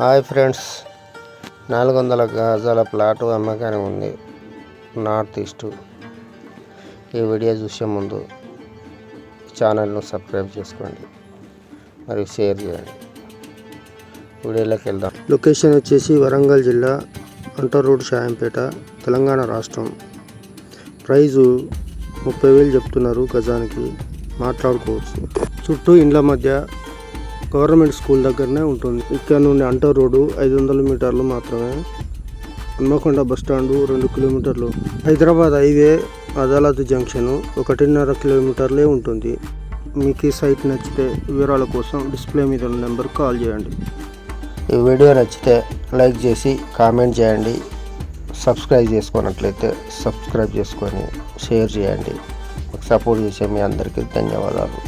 Hi friends. నాలుగు వందల గజాల ప్లాటు అమ్మకానికి ఉంది. North east. ఈ వీడియో చూసే ముందు ఛానల్ను సబ్స్క్రైబ్ చేసుకోండి. మరియు షేర్ చేయండి. వీడియోలోకి వెళ్దాం. లొకేషన్ వచ్చేసి వరంగల్ జిల్లా అంటర్ రోడ్ షాయంపేట తెలంగాణ రాష్ట్రం. ప్రైజు ముప్పై వేలు చెప్తున్నారు గజానికి. మాట్లాడుకోవచ్చు. చుట్టూ ఇండ్ల మధ్య గవర్నమెంట్ స్కూల్ దగ్గరనే ఉంటుంది. ఇక్కడ నుండి అంటర్ రోడ్డు ఐదు వందల మీటర్లు మాత్రమే. హన్మకొండ బస్ స్టాండు రెండు కిలోమీటర్లు. హైదరాబాద్ హైవే అదాలత్ జంక్షన్ ఒకటిన్నర కిలోమీటర్లే ఉంటుంది. మీకు ఈ సైట్ నచ్చితే వివరాల కోసం డిస్ప్లే మీద ఉన్న నెంబర్ కాల్ చేయండి. ఈ వీడియో నచ్చితే లైక్ చేసి కామెంట్ చేయండి. సబ్స్క్రైబ్ చేసుకున్నట్లయితే సబ్స్క్రైబ్ చేసుకొని షేర్ చేయండి. సపోర్ట్ చేసే మీ అందరికీ ధన్యవాదాలు.